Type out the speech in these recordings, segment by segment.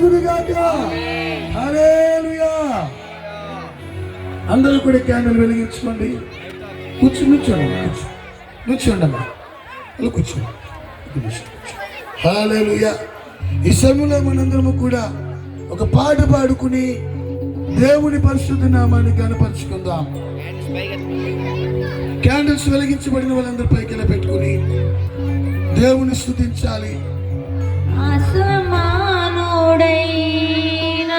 కలుగునుగాక. అందరూ కూడా క్యాండిల్ వెలిగించుకోండి. కూర్చు కూర్చోండి కూర్చు నుంచోండి కూర్చోండి. ఈ సమయంలో మనందరము కూడా ఒక పాట పాడుకుని దేవుని పరిశుద్ధ నామాన్ని కనపరుచుకుందాం క్యాండిల్స్ వెలిగించబడిన వాళ్ళందరి పైకి పెట్టుకుని దేవుని స్థుతించాలి. తోడైనా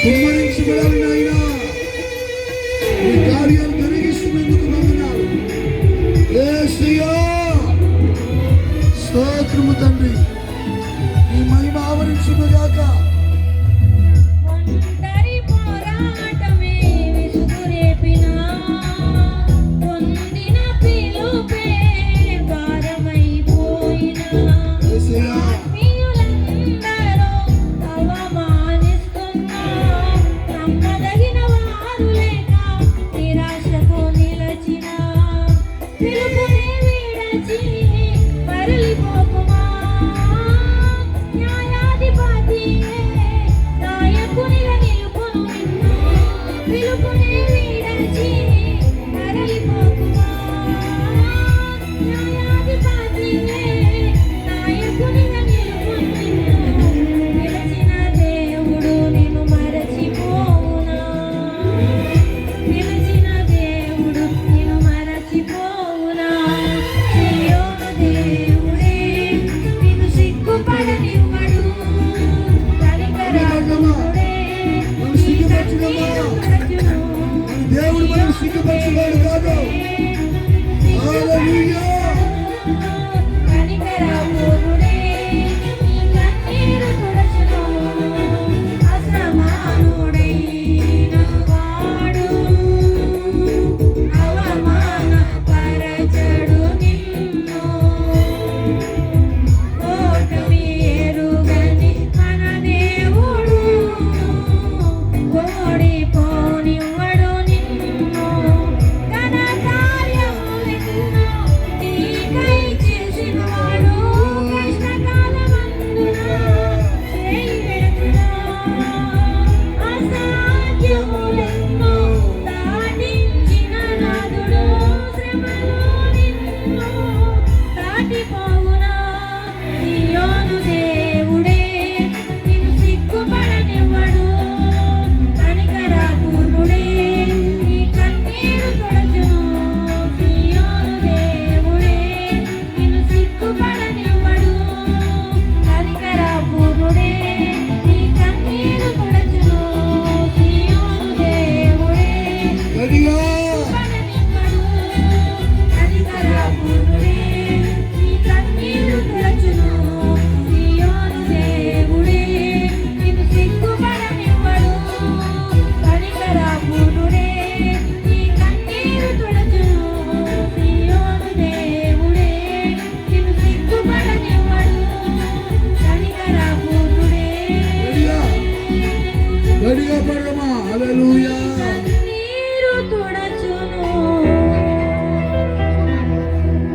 ఈ కార్యం జరిగిస్తున్నందుకు వందనాలు. స్తోత్రము తండ్రి. ఈ మహిమ ఆవరించుగాక Pero con él era. Hallelujah.